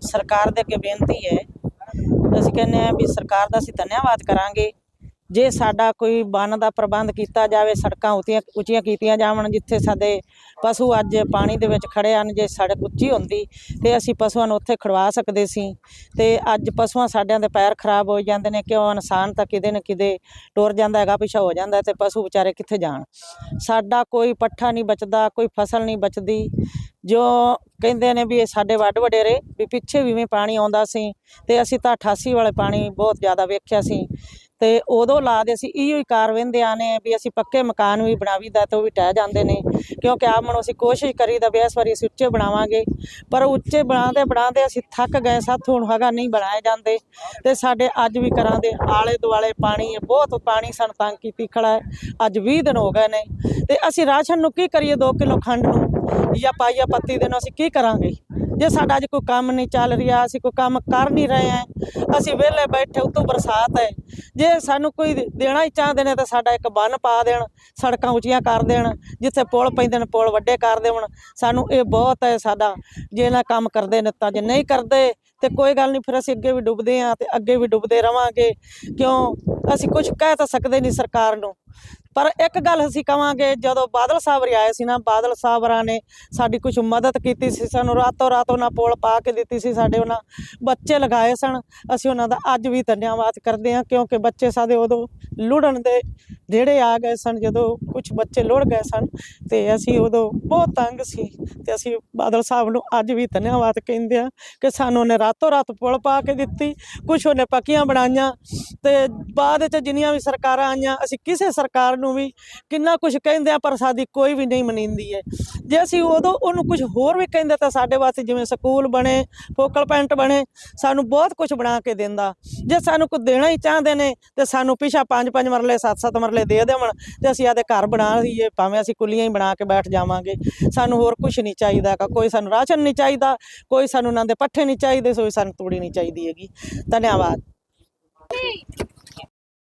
ਸਰਕਾਰ ਦੇ ਅੱਗੇ ਬੇਨਤੀ ਹੈ। ਅਸੀਂ ਕਹਿੰਦੇ ਆ ਵੀ ਸਰਕਾਰ ਦਾ ਅਸੀਂ ਧੰਨਵਾਦ ਕਰਾਂਗੇ। ਜੇ ਸਾਡਾ ਕੋਈ ਬੰਨ ਦਾ ਪ੍ਰਬੰਧ ਕੀਤਾ ਜਾਵੇ, ਸੜਕਾਂ ਉੱਚੀਆਂ ਉੱਚੀਆਂ ਕੀਤੀਆਂ ਜਾਵਣ, ਜਿੱਥੇ ਸਾਡੇ ਪਸ਼ੂ ਅੱਜ ਪਾਣੀ ਦੇ ਵਿੱਚ ਖੜੇ ਹਨ, ਜੇ ਸੜਕ ਉੱਚੀ ਹੁੰਦੀ, ਤੇ ਅਸੀਂ ਪਸ਼ੂਆਂ ਨੂੰ ਉੱਥੇ ਖੜਵਾ ਸਕਦੇ ਸੀ। ਤੇ ਅੱਜ ਪਸ਼ੂਆਂ ਸਾਡਿਆਂ ਦੇ ਪੈਰ ਖਰਾਬ ਹੋ ਜਾਂਦੇ ਨੇ, ਕਿਉਂ ਇਨਸਾਨ ਤਾਂ ਕਿਤੇ ਨਾ ਕਿਤੇ ਟੁਰ ਜਾਂਦਾ ਹੈਗਾ, ਪਿਛਾ ਹੋ ਜਾਂਦਾ ਤੇ ਪਸ਼ੂ ਵਿਚਾਰੇ ਕਿੱਥੇ ਜਾਣ। ਸਾਡਾ ਕੋਈ ਪੱਠਾ ਨਹੀਂ ਬਚਦਾ, ਕੋਈ ਫਸਲ ਨਹੀਂ ਬਚਦੀ। ਜੋ ਕਹਿੰਦੇ ਨੇ ਵੀ ਇਹ ਸਾਡੇ ਵੱਡ ਵਡੇਰੇ, ਵੀ ਪਿੱਛੇ ਵੀਵੇਂ ਪਾਣੀ ਆਉਂਦਾ ਸੀ, ਤੇ ਅਸੀਂ ਤਾਂ 88 ਵਾਲੇ ਪਾਣੀ ਬਹੁਤ ਜ਼ਿਆਦਾ ਵੇਖਿਆ ਸੀ। ਤੇ ਉਦੋਂ ਲਾ ਦੇ ਸੀ ਇਹੋ ਹੀ ਕਾਰ ਵਹਿੰਦੇ ਨੇ ਵੀ ਅਸੀਂ ਪੱਕੇ ਮਕਾਨ ਵੀ ਬਣਾਵੀਦਾ ਤੇ ਉਹ ਵੀ ਟਹਿ ਜਾਂਦੇ ਨੇ। ਕਿਉਂਕਿ ਆਪ ਮਨੋਂ ਅਸੀਂ ਕੋਸ਼ਿਸ਼ ਕਰੀਦਾ ਵੀ ਇਸ ਵਾਰੀ ਅਸੀਂ ਉੱਚੇ ਬਣਾਵਾਂਗੇ। ਪਰ ਉੱਚੇ ਬਣਾਉਂਦੇ ਬਣਾਉਂਦੇ ਅਸੀਂ ਥੱਕ ਗਏ, ਸਾਥੋਂ ਹੁਣ ਹੈਗਾ ਨਹੀਂ ਬਣਾਏ ਜਾਂਦੇ। ਤੇ ਸਾਡੇ ਅੱਜ ਵੀ ਕਰਾਂ ਦੇ ਆਲੇ ਦੁਆਲੇ ਪਾਣੀ ਹੈ, ਬਹੁਤ ਪਾਣੀ ਸਾਨੂੰ ਤੰਗ ਕੀਤੀ ਖੜਾ ਹੈ। ਅੱਜ 20 ਦਿਨ ਹੋ ਗਏ ਨੇ। ਤੇ ਅਸੀਂ ਰਾਸ਼ਨ ਨੂੰ ਕੀ ਕਰੀਏ 2 ਕਿਲੋ ਖੰਡ ਨੂੰ? ਜਾਂ ਪਾਈਆ ਪੱਤੀ ਦੇ ਨੂੰ ਅਸੀਂ ਕੀ ਕਰਾਂਗੇ? ਜੇ ਸਾਡਾ ਅੱਜ ਕੋਈ ਕੰਮ ਨਹੀਂ ਚੱਲ ਰਿਹਾ, ਅਸੀਂ ਕੋਈ ਕੰਮ ਕਰ ਨਹੀਂ ਰਹੇ ਹਾਂ, ਅਸੀਂ ਵਿਹਲੇ ਬੈਠੇ ਉਤੋਂ ਬਰਸਾਤ ਹੈ। ਜੇ ਸਾਨੂੰ ਕੋਈ ਦੇਣਾ ਹੀ ਚਾਹੁੰਦੇ ਨੇ ਤਾਂ ਸਾਡਾ ਇੱਕ ਬੰਨ ਪਾ ਦੇਣ, ਸੜਕਾਂ ਉੱਚੀਆਂ ਕਰ ਦੇਣ, ਜਿੱਥੇ ਪੁਲ ਪੈਂਦੇ ਨੇ, ਪੁਲ ਵੱਡੇ ਕਰ ਦੇਣ ਸਾਨੂੰ ਇਹ ਬਹੁਤ ਹੈ ਸਾਡਾ, ਜੇ ਨਾ ਕੰਮ ਕਰਦੇ ਨੇ ਤਾਂ ਜੇ ਨਹੀਂ ਕਰਦੇ, ਤੇ ਕੋਈ ਗੱਲ ਨਹੀਂ, ਫਿਰ ਅਸੀਂ ਅੱਗੇ ਵੀ ਡੁੱਬਦੇ ਹਾਂ ਤੇ ਅੱਗੇ ਵੀ ਡੁੱਬਦੇ ਰਵਾਂਗੇ। ਕਿਉਂ? ਅਸੀਂ ਕੁਝ ਕਹਿ ਤਾਂ ਸਕਦੇ ਨਹੀਂ ਸਰਕਾਰ ਨੂੰ। ਪਰ ਇੱਕ ਗੱਲ ਅਸੀਂ ਕਵਾਂਗੇ, ਜਦੋਂ ਬਾਦਲ ਸਾਹਿਬ ਰਿਆਏ ਸੀ ਨਾ, ਬਾਦਲ ਸਾਹਿਬਰਾਂ ਨੇ ਸਾਡੀ ਕੁਝ ਮਦਦ ਕੀਤੀ ਸੀ, ਸਾਨੂੰ ਰਾਤੋਂ ਰਾਤ ਉਹਨਾਂ ਪੁਲ ਪਾ ਕੇ ਦਿੱਤੀ ਸੀ, ਸਾਡੇ ਉਹਨਾਂ ਬੱਚੇ ਲਗਾਏ ਸਨ। ਅਸੀਂ ਉਹਨਾਂ ਦਾ ਅੱਜ ਵੀ ਧੰਨਵਾਦ ਕਰਦੇ ਹਾਂ, ਕਿਉਂਕਿ ਬੱਚੇ ਸਾਡੇ ਉਦੋਂ ਲੁੜਨ ਦੇ ਜਿਹੜੇ ਆ ਗਏ ਸਨ, ਜਦੋਂ ਕੁਝ ਬੱਚੇ ਲੋੜ ਗਏ ਸਨ ਤੇ ਅਸੀਂ ਉਦੋਂ ਬਹੁਤ ਤੰਗ ਸੀ ਤੇ ਅਸੀਂ ਬਾਦਲ ਸਾਹਿਬ ਨੂੰ ਅੱਜ ਵੀ ਧੰਨਵਾਦ ਕਹਿੰਦੇ ਆ ਕਿ ਸਾਨੂੰ ਉਹਨੇ ਰਾਤੋਂ ਰਾਤ ਪੁਲ ਪਾ ਕੇ ਦਿੱਤੀ ਕੁਝ ਉਹਨੇ ਪੱਕੀਆਂ ਬਣਾਈਆਂ ਤੇ ਬਾਅਦ ਵਿੱਚ ਜਿੰਨੀਆਂ ਵੀ ਸਰਕਾਰਾਂ ਆਈਆਂ, ਅਸੀਂ ਕਿਸੇ ਸਰਕਾਰ ਨੂੰ ਵੀ ਕਿੰਨਾ ਕੁਝ ਕਹਿੰਦੇ ਆ ਪਰ ਸਾਡੀ ਕੋਈ ਵੀ ਨਹੀਂ ਮਨੀਂਦੀ ਹੈ। ਜੇ ਅਸੀਂ ਉਦੋਂ ਉਹਨੂੰ ਕੁਝ ਹੋਰ ਵੀ ਕਹਿੰਦੇ ਤਾਂ ਸਾਡੇ ਵਾਸਤੇ ਜਿਵੇਂ ਸਕੂਲ ਬਣੇ, ਫੋਕਲ ਪੁਆਇੰਟ ਬਣੇ, ਸਾਨੂੰ ਬਹੁਤ ਕੁਝ ਬਣਾ ਕੇ ਦਿੰਦਾ। ਜੇ ਸਾਨੂੰ ਕੁਝ ਦੇਣਾ ਹੀ ਚਾਹੁੰਦੇ ਨੇ ਤੇ ਸਾਨੂੰ ਪਿਛਾ ਪੰਜ ਪੰਜ ਮਰਲੇ ਸੱਤ ਸੱਤ ਮਰਲੇ ਦੇ ਦੇਵਣ ਤੇ ਅਸੀਂ ਆਦੇ ਘਰ ਬਣਾ ਲਈਏ, ਭਾਵੇਂ ਅਸੀਂ ਕੁੱਲੀਆਂ ਹੀ ਬਣਾ ਕੇ ਬੈਠ ਜਾਵਾਂਗੇ। ਸਾਨੂੰ ਹੋਰ ਕੁਝ ਨਹੀਂ ਚਾਹੀਦਾ ਕੋਈ ਸਾਨੂੰ ਰਾਸ਼ਨ ਨਹੀਂ ਚਾਹੀਦਾ, ਕੋਈ ਸਾਨੂੰ ਉਹਨਾਂ ਦੇ ਪੱਠੇ ਨਹੀਂ ਚਾਹੀਦੇ ਸੋਈ ਸਾਨੂੰ ਤੂੜੀ ਨਹੀਂ ਚਾਹੀਦੀ ਹੈਗੀ। ਧੰਨਵਾਦ।